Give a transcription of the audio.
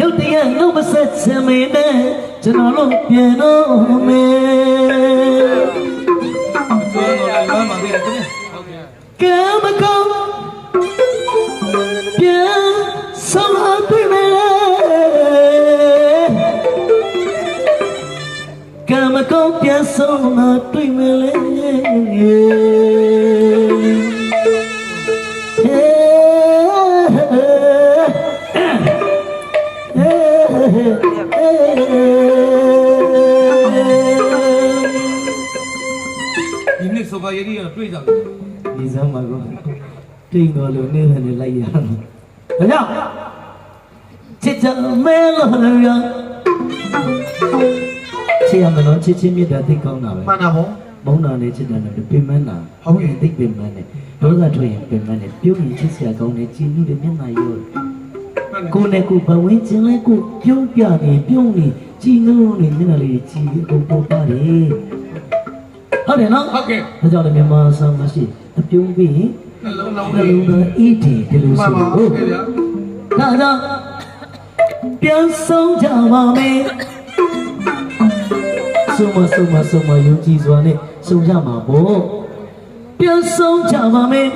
ရုတ်တရက်နှုတ်မဆက်ချင်မင်းနဲ့ကျွန်တော်တို့ပြန်တော့မယ်ဆိုတော့လည်းလွမ်းပါသေးတယ်ခင်ဗျကဲမကောင်းပြန်ဆောင်အပ်တွေ့မယ်ကဲမကောင်းပြန်ဆောင်အပ်တွေ့မယ်လေ ဒီနေ့ဆိုပါရည်ရတွေ့ကြတယ်ဒီစမ်းမှာကောတိတ်တော်လို့နေနေလိုက်ရအောင်။ဒါကြောင့်ချစ်ချမဲလို့ရချစ်ရမလို့ချစ်ချင်းမြတ်တာသိကောင်းတာပဲမှန်တာဗော။ဘုံနာနဲ့ချစ်တယ်နဲ့ပင်မနာဟုတ်ကဲ့သိပင်မနဲ့ဒေါသထွက်ရင်ပင်မနဲ့ပြုံးရင်ချစ်စရာကောင်းတယ်ကြည်နူးတယ်မျက်နှာရော ကိုယ်နဲ့ကိုယ်ဘဝင်းချင်းလဲကိုယ်ပြုံးပြနေပြုံးနေကြည်နူးနေမျက်နှာလေးကြည်ပြီးပုံပေါ်ပါတယ်။ဟုတ်တယ်နော်ဟုတ်ကဲ့ဒါကြောင့်လည်းမြန်မာဆမ်းမရှိအပြုံးပြီးရင်နှလုံးလုံးနှလုံးသားအီးတီဒီလိုမှန်ဆိုပါလို့ဟုတ်ကဲ့ဗျာဒါကြောင့်ပြန်ဆုံးကြပါမယ်ဆုံးမဆုံးမဆုံးမယုံကြည်စွာနဲ့ဆုံးကြမှာပေါ့ပြန်ဆုံးကြပါမယ်